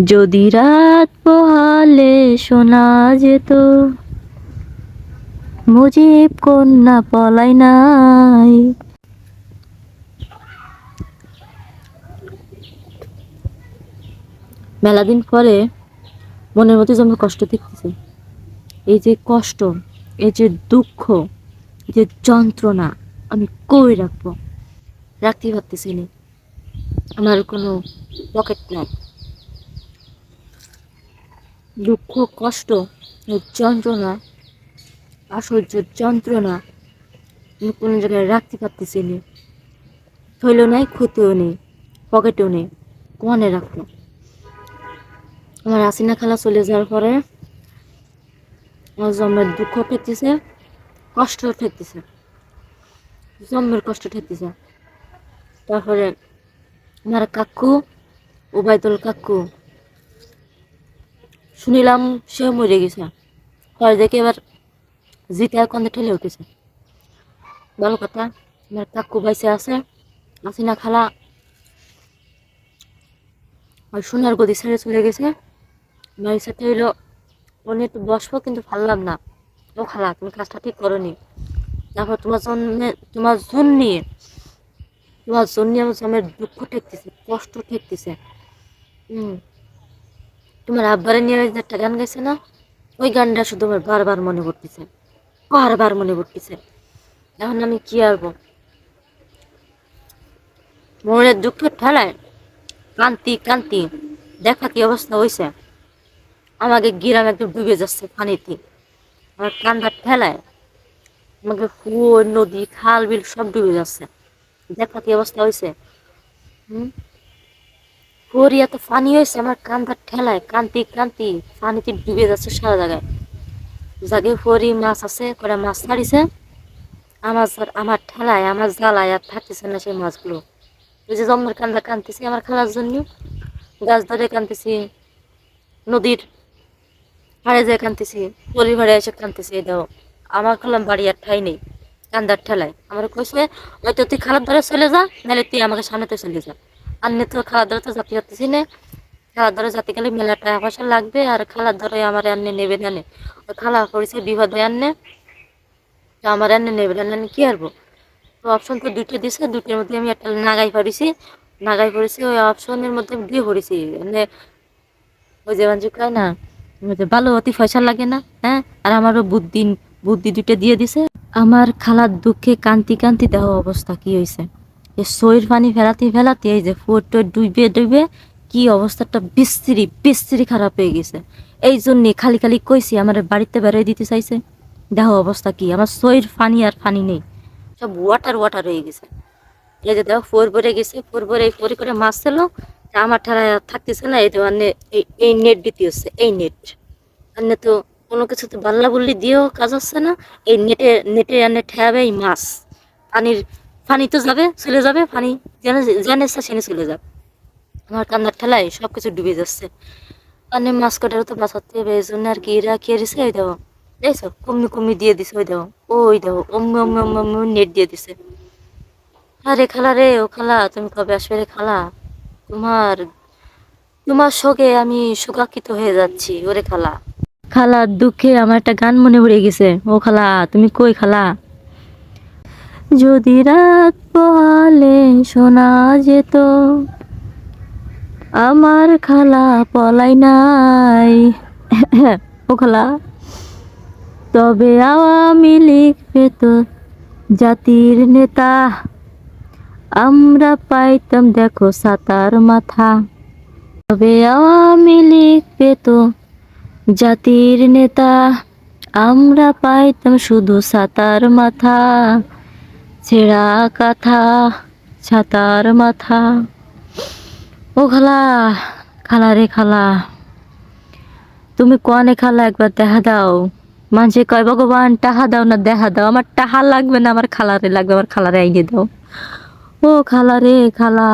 যদি রাত পোহালে শোনা যেত। মুজিব কন্যা পলাই নাই। মেলা দিন পরে মনের মধ্যে যেমন কষ্ট দেখতেছে, এই যে কষ্ট, এই যে দুঃখ যে যন্ত্রণা আমি কই রাখব? রাখতে পারতেছি না। আমার কোনো পকেট নাই। দুঃখ, কষ্ট যন্ত্রণা আশ্চর্য, যন্ত্রণা আমি কোনো জায়গায় রাখতে পারতেছি না। থইলেও নেই, ক্ষতিও নেই, পকেটেও নেই কোয়ানে রাখব? আমার আসিনা খালা চলে যাওয়ার পরে আমার জন্মের দুঃখ ঠেকতেছে কষ্ট ঠেকতেছে জন্মের কষ্ট ঠেকতেছে তারপরে আমার কাকু, ওবায়দুল কাকু শুনিলাম সে মরে গেছে। পরে দেখে এবার জিতে আর কন্দে ঠেলে উঠেছে। ভালো কথা, আমার কাকু বাইসে আছে আসিনা খালা? আর সোনার গদি ছেড়ে চলে গেছে। বাড়ির সাথে হইল উনি একটু বসবো, কিন্তু পারলাম না। ও খালা, তুমি কাজটা ঠিক করনি। তারপর তোমার জন্মে তোমার জন্যে, তোমার জন্য আমার জন্মের দুঃখ ঠেকতেছে, কষ্ট ঠেকতেছে। হুম। তোমার আব্বারে নিয়ে একটা গান গাইছে না, ওই গানটা শুধু আমার বারবার মনে পড়তেছে, বারবার মনে পড়তেছে। এখন আমি কি আরবো মনের দুঃখের ঠেলায় কান্তি কান্তি দেখা কি অবস্থা হয়েছে আমাকে গিরাম একদম ডুবে যাচ্ছে পানিতে। আমার কান্দার ঠেলায় আমাকে কুয়ো, নদী, খাল, বিল সব ডুবে যাচ্ছে। দেখা কি অবস্থা হয়েছে হুম? কুয়োর এত পানি হয়েছে, আমার কান্দার ঠেলায় কান্তি কান্তি পানিতে ডুবে যাচ্ছে সারা জায়গায়। জাগে ফরি মাছ আছে, করে মাছ ছাড়িছে, আমার আমার ঠেলায়, আমার জ্বালায় আর থাকতেছে না সেই মাছগুলো। ওই যে জন্মের কান্দা কানতেছি আমার খেলার জন্য, গাছ ধরে কানতেছি নদীর হাড়ে যায় কানতেছি পরিবারে এসে কানতেছি এই দাও আমার খেলাম বাড়ি আর ঠাই নেই, কান্দার ঠেলায়। আমার কইছে হয়তো তুই খালার ধরে চলে যা, নাহলে তুই আমাকে সামনেতে চলে যা। নে তো খালার ধরে তো জাতি যাচ্ছি না। খালার ধরে জাতি গেলে মেলা টাকা পয়সা লাগবে, আর খালার ধরে আমার আন্নে নেবে না নে। ওই খালা করেছে বিপদ হয়ে তো আমার আন্নে নেবে না কি আরবো তো অপশন তো দুটো দিছে দুটোর মধ্যে আমি একটা নাগাই পারিছি নাগাই পড়েছি ওই অপশনের মধ্যে আমি দিয়ে পড়েছি মানে ওই যে মানুষ কয় না ভালো অতি পয়সা লাগে না হ্যাঁ? আর আমারও বুদ্ধি বুদ্ধি দুটো দিয়ে দিছে। আমার খালার দুঃখে কান্তি কান্তি দেহ অবস্থা কি হয়েছে এই সইর পানি ফেলাতে ফেলাতে এই যে ফুট ডুবে ডুবে কি অবস্থাটা বিশ্রী বিশ্রী খারাপ হয়ে গেছে। এই জন্যে খালি খালি কইছি, আমার বাড়িতে বেরোয় দিতে চাইছে। দেখো অবস্থা কি, আমার সইর পানি আর পানি নেই। সব ওয়াটার ওয়াটার হয়ে গেছে। এই যে দেখো ফোর ভরে গেছে, ফোর ভরে এই ফোর করে মাছ ছিল আমার ঠারা থাকতেছে না, এই আনে এই নেট দিতে হচ্ছে, এই নেট আনে তো কোনো কিছু তো বাল্লা বললি দিয়েও কাজ হচ্ছে না, এই নেটে নেটে আনে ঠেয়াবে এই মাছ। পানির পানি তো যাবে, চলে যাবে পানি যেন যেন সেনে চলে যাবে। আমার কান্নার ঠেলায় সব কিছু ডুবে যাচ্ছে। আনে মাছ কাটারও তো বাঁচাতে হবে, এই জন্য আর কি এরা খেয়ে দিছে? ওই দেখো, দেখছ? কমনি কমনি দিয়ে দিছে, ওই দেখো। ওই দেখো অম্মি অম্মি অম্মি অম্মি নেট দিয়ে দিছে। আরে খালা রে, ও খালা, তুমি কবে আসবে রে খালা? তোমার তোমার শোকে আমি শোকাকিত হয়ে যাচ্ছি, ওরে খালা। খালার দুঃখে আমার একটা গান মনে পড়ে গেছে। ও খালা, তুমি কই খালা? যদি রাত পোহালে শোনা যেত। আমার খালা পলাই নাই। ও খালা, তবে আওয়ামী লীগ পেত জাতির নেতা। আমরা পাইতাম, দেখো সাতার মাথা। তবে আওয়ামী লীগ পেত জাতির নেতা। আমরা পাইতাম শুধু সাতার মাথা। ছেঁড়া কাঁথা, ছাতার মাথা। ও খালা খালা রে খালা, তুমি কোয়ানে খালা একবার দেখা দাও? মানুষে কয়, ভগবান, টাহা দাও না, দেখা দাও। আমার টাহা লাগবে না, আমার খালারে লাগবে, আমার খালারে আইনে দাও। ও খালা রে খালা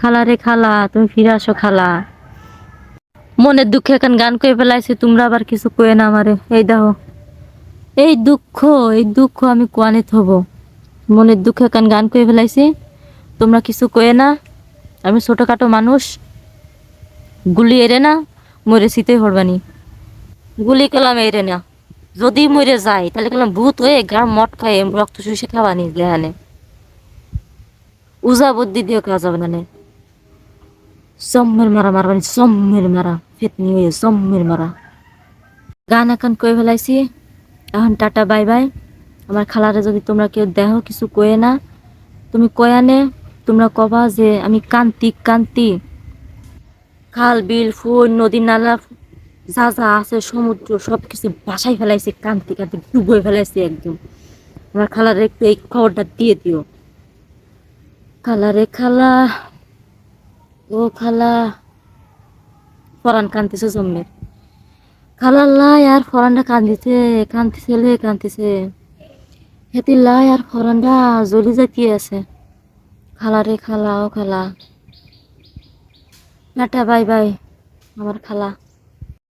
খালা রে খালা, তুমি ফিরে আসো খালা। মনের দুঃখে এখন গান কয়ে ফেলাইছে, তোমরা আবার কিছু কয়ে না আমারে। এই দেখো এই দুঃখ এই দুঃখ আমি কোয়ানে থব? মনের দুঃখে এখন গান কয়ে ফেলাইছি। তোমরা কিছু কয়ে না। আমি ছোটোখাটো মানুষ। গুলি এরে না মরে শীতে হরবানি গুলি কলাম এরে না। যদি মরে যায় তাহলে কলাম ভূত হয়ে গার মট খায় রক্ত শুষে খাওয়ানি লেহানে। উজা বুদ্ধি দিয়ে কাজ হবে না। জম্মের মারা মারবানি জম্মের মারা ফেতনি হয়ে জম্মের মারা গান এখন কয়ে ফেলাইছি। এখন টাটা, বাই বাই। আমার খালারে যদি তোমরা কেউ দেহ কিছু কয়ে না। তুমি কয়ানে তোমরা কবা যে আমি কান্তি কান্তি। খাল, বিল, ফুল, নদী, নালা, যা যা আছে, সমুদ্র সব কিছু বাসাই ফেলাইছে, কান্তি কান্তি ডুবে ফেলাইছে একদম। আমার খালারে একটু এই খবরটা দিয়ে দিও। খালারে খালা, ও খালা, ফরান কান্দিছে জম্মের খালা লাই আর ফরানটা কান্দিছে কান্দিছে লে, কান্দিছে। হেতি লাই আর ফরানটা জ্বলি জাতি আছে। খালারে খালা, ও খালা। টাটা বাই বাই, আমার খালা।